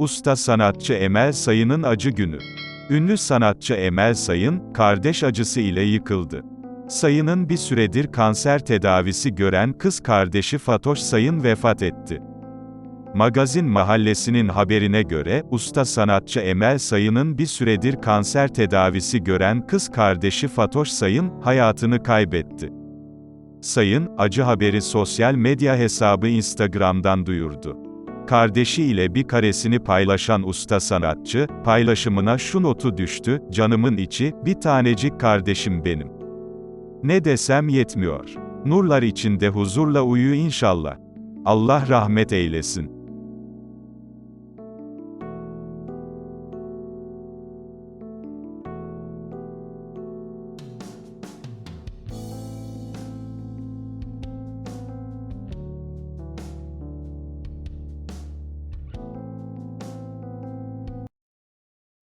Usta sanatçı Emel Sayın'ın acı günü. Ünlü sanatçı Emel Sayın, kardeş acısı ile yıkıldı. Sayın'ın bir süredir kanser tedavisi gören kız kardeşi Fatoş Sayın vefat etti. Magazin Mahallesi'nin haberine göre, usta sanatçı Emel Sayın'ın bir süredir kanser tedavisi gören kız kardeşi Fatoş Sayın, hayatını kaybetti. Sayın, acı haberi sosyal medya hesabı Instagram'dan duyurdu. Kardeşi ile bir karesini paylaşan usta sanatçı, paylaşımına şu notu düştü, canımın içi, bir tanecik kardeşim benim. Ne desem yetmiyor. Nurlar içinde huzurla uyu inşallah. Allah rahmet eylesin.